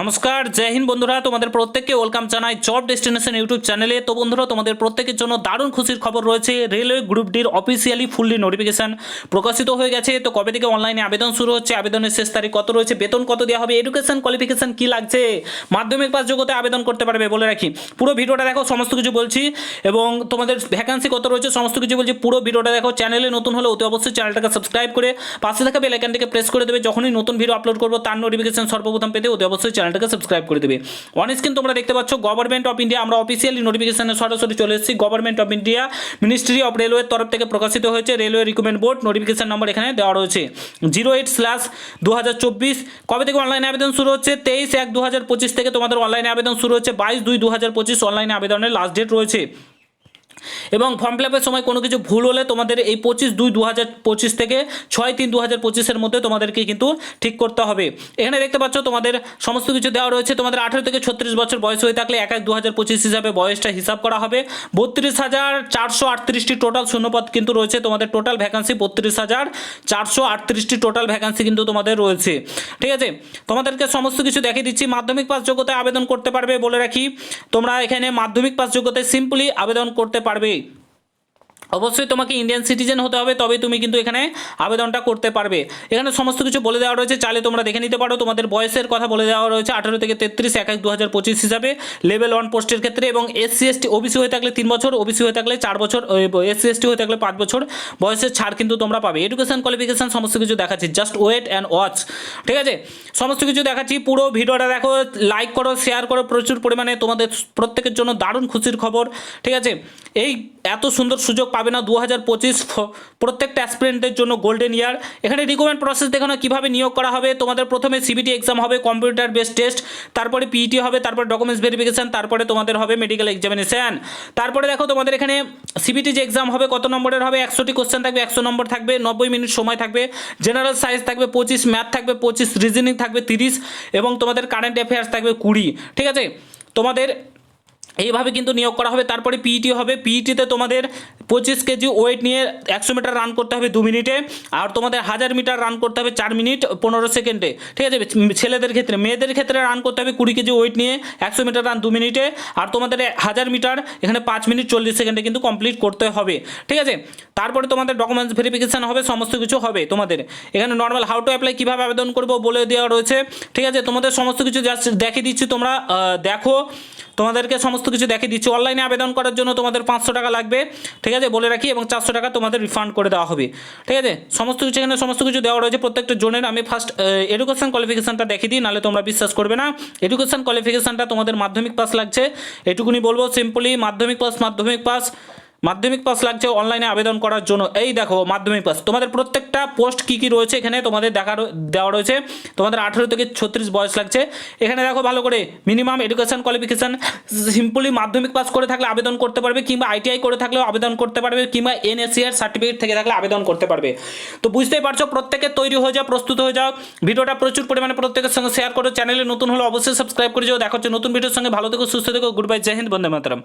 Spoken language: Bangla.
নমস্কার, জয় হিন্দ বন্ধুরা, তোমাদের প্রত্যেককে ওয়েলকাম জানাই জব ডেস্টিনেশন ইউটিউব চ্যানেলে। তো বন্ধুরা, তোমাদের প্রত্যেকের জন্য দারুণ খুশির খবর রয়েছে, রেলওয়ে গ্রুপ ডির অফিসিয়ালি ফুললি নোটিফিকেশন প্রকাশিত হয়ে গেছে। তো কবে থেকে অনলাইনে আবেদন শুরু হচ্ছে, আবেদনের শেষ তারিখ কত রয়েছে, বেতন কত দেওয়া হবে এডুকেশন কোয়ালিফিকেশন কি লাগছে, মাধ্যমিক পাস যোগ্যতা আবেদন করতে পারবে বলে রাখি। পুরো ভিডিওটা দেখো, সমস্ত কিছু বলছি, এবং তোমাদের ভ্যাকান্সি কত রয়েছে, সমস্ত কিছু বলছি, পুরো ভিডিওটা দেখো, চ্যানেলে নতুন হলে অতি অবশ্যই চ্যানেলটাকে সাবস্ক্রাইব করে, পাশে থাকা বেল আইকনটিকে প্রেস করে দেবে, যখনই নতুন ভিডিও আপলোড করব, তার নোটিফিকেশন সর্বপ্রথম পেতে অতি অবশ্যই চ্যানেলটাকে সাবস্ক্রাইব করে দেবে। অন স্ক্রিন তোমরা দেখতে পাচ্ছ গভর্নমেন্ট অফ ইন্ডিয়া আমরা অফিসিয়ালি নোটিফিকেশনে সরাসরি চলে এসেছি। Government of India ministry of রেলওয়ের তরফ থেকে প্রকাশিত হয়েছে। Railway recruitment board notification number এখানে দেওয়া রয়েছে। জিরো এইট স্ল্যাশ দু হাজার চব্বিশ। কবে থেকে অনলাইনে আবেদন শুরু হচ্ছে? তেইশ এক দু থেকে তোমাদের অনলাইনে আবেদন শুরু হচ্ছে। বাইশ দুই দু অনলাইনে আবেদনের লাস্ট ডেট রয়েছে। এবং ফর্ম ফিল সময় কোনো কিছু ভুল হলে তোমাদের এই পঁচিশ দুই দু হাজার পঁচিশ থেকে ছয় তিন দু হাজার পঁচিশের মধ্যে তোমাদেরকে কিন্তু ঠিক করতে হবে। এখানে দেখতে পাচ্ছ তোমাদের সমস্ত কিছু দেওয়া রয়েছে। তোমাদের আঠেরো থেকে ছত্রিশ বছর বয়স হয়ে থাকলে এক এক দু হাজার পঁচিশ হিসাবে বয়সটা হিসাব করা হবে। বত্রিশ হাজার চারশো আটত্রিশটি টোটাল শূন্যপদ কিন্তু রয়েছে। তোমাদের টোটাল ভ্যাকান্সি বত্রিশ হাজার চারশো আটত্রিশটি টোটাল ভ্যাকান্সি কিন্তু তোমাদের রয়েছে। ঠিক আছে? তোমাদেরকে সমস্ত কিছু দেখিয়ে দিচ্ছি। মাধ্যমিক পাস যোগ্যতায় আবেদন করতে পারবে বলে রাখি। তোমরা এখানে মাধ্যমিক পাস যোগ্যতায় সিম্পলি আবেদন করতে পারবে। পারবে অবশ্যই তোমাকে ইন্ডিয়ান সিটিজেন হতে হবে, তবে তুমি কিন্তু এখানে আবেদনটা করতে পারবে। এখানে সমস্ত কিছু বলে দেওয়া রয়েছে, চাইলে তোমরা দেখে নিতে পারো। তোমাদের বয়সের কথা বলে দেওয়া রয়েছে, আঠারো থেকে তেত্রিশ, এক এক দু হাজার পঁচিশ হিসাবে। লেভেল ওয়ান পোস্টের ক্ষেত্রে এবং এসসি এসটি ওবিসি হয়ে থাকলে তিন বছর ওবিসি হয়ে থাকলে চার বছর এসসি এসটি হয়ে থাকলে পাঁচ বছর। বয়সের ছাড় কিন্তু তোমরা পাবে। এডুকেশন কোয়ালিফিকেশন সমস্ত কিছু দেখাচ্ছি জাস্ট ওয়েট অ্যান্ড ওয়াচ ঠিক আছে? সমস্ত কিছু দেখাচ্ছি, পুরো ভিডিওটা দেখো লাইক করো শেয়ার করো, প্রচুর পরিমাণে তোমাদের প্রত্যেকের জন্য দারুণ খুশির খবর। ঠিক আছে? এই এত সুন্দর সুযোগ পাবে না দু হাজার পঁচিশ প্রত্যেকটা অ্যাসপিরেন্টের জন্য গোল্ডেন ইয়ার এখানে রিকমেন্ড প্রসেস দেখানো কীভাবে নিয়োগ করা হবে। তোমাদের প্রথমে সিবিটি এক্সাম হবে কম্পিউটার বেস টেস্ট তারপরে পিইটি হবে, তারপরে ডকুমেন্টস ভেরিফিকেশন তারপরে তোমাদের হবে মেডিকেল এক্সামিনেশন তারপরে দেখো তোমাদের এখানে সিবিটি যে এক্সাম হবে, কত নম্বরের হবে? একশোটি কোশ্চেন থাকবে, একশো নম্বর থাকবে, নব্বই মিনিট সময় থাকবে জেনারেল সায়েন্স থাকবে পঁচিশ ম্যাথ থাকবে পঁচিশ রিজনিং থাকবে তিরিশ, এবং তোমাদের কারেন্ট অ্যাফেয়ার্স থাকবে কুড়ি। ঠিক আছে? তোমাদের এইভাবে কিন্তু নিয়োগ করা হবে, তারপরে পিইটি হবে। পিইটিতে তোমাদের পঁচিশ কেজি ওয়েট নিয়ে একশো মিটার রান করতে হবে দু মিনিটে আর তোমাদের হাজার মিটার রান করতে হবে চার মিনিট পনেরো সেকেন্ডে ঠিক আছে? ছেলেদের ক্ষেত্রে, মেয়েদের ক্ষেত্রে রান করতে হবে কুড়ি কেজি ওয়েট নিয়ে একশো মিটার রান দু মিনিটে আর তোমাদের হাজার মিটার এখানে পাঁচ মিনিট চল্লিশ সেকেন্ডে কিন্তু কমপ্লিট করতে হবে। ঠিক আছে? তারপরে তোমাদের ডকুমেন্টস ভেরিফিকেশান হবে, সমস্ত কিছু হবে তোমাদের। এখানে নর্মাল হাউ টু অ্যাপ্লাই কীভাবে আবেদন করব বলে দেওয়া রয়েছে। ঠিক আছে? তোমাদের সমস্ত কিছু জাস্ট দেখিয়ে দিচ্ছি তোমরা। দেখো তোমাদেরকে সমস্ত কিছু দেখে দিচ্ছি। অনলাইনে আবেদন করার জন্য তোমাদের পাঁচশো টাকা লাগবে। ঠিক আছে? বলে রাখি এবং চারশো টাকা তোমাদের রিফান্ড করে দেওয়া হবে। ঠিক আছে? সমস্ত কিছু এখানে সমস্ত কিছু দেওয়া রয়েছে। প্রত্যেকটা জোনের আমি ফার্স্ট এডুকেশন কোয়ালিফিকেশানটা দেখে দিই, নাহলে তোমরা বিশ্বাস করবে না। এডুকেশন কোয়ালিফিকেশানটা তোমাদের মাধ্যমিক পাস লাগছে। এটুকুনি বলব সিম্পলি মাধ্যমিক পাস মাধ্যমিক পাস মাধ্যমিক পাস লাগছে অনলাইনে আবেদন করার জন্য। এই দেখো, মাধ্যমিক পাস তোমাদের প্রত্যেকটা পোস্ট কী কী রয়েছে এখানে তোমাদের দেখা দেওয়া রয়েছে। তোমাদের আঠেরো থেকে ছত্রিশ বয়স লাগছে। এখানে দেখো ভালো করে মিনিমাম এডুকেশন কোয়ালিফিকেশান সিম্পলি মাধ্যমিক পাস করে থাকলে আবেদন করতে পারবে, কিংবা আইটিআই করে থাকলেও আবেদন করতে পারবে, কিংবা এনএসিআর সার্টিফিকেট থেকে থাকলে আবেদন করতে পারবে। তো বুঝতেই পারছ, প্রত্যেকে তৈরি হয়ে যাও, প্রস্তুত হয়ে যাও। ভিডিওটা প্রচুর পরিমাণে প্রত্যেকের সঙ্গে শেয়ার করো। চ্যানেলে নতুন হলে অবশ্যই সাবস্ক্রাইব করে যাও। দেখা নতুন ভিডিওর সঙ্গে। ভালো থেকো, সুস্থ থেকো। গুড বাই জয় হিন্দ বন্দে মাতরম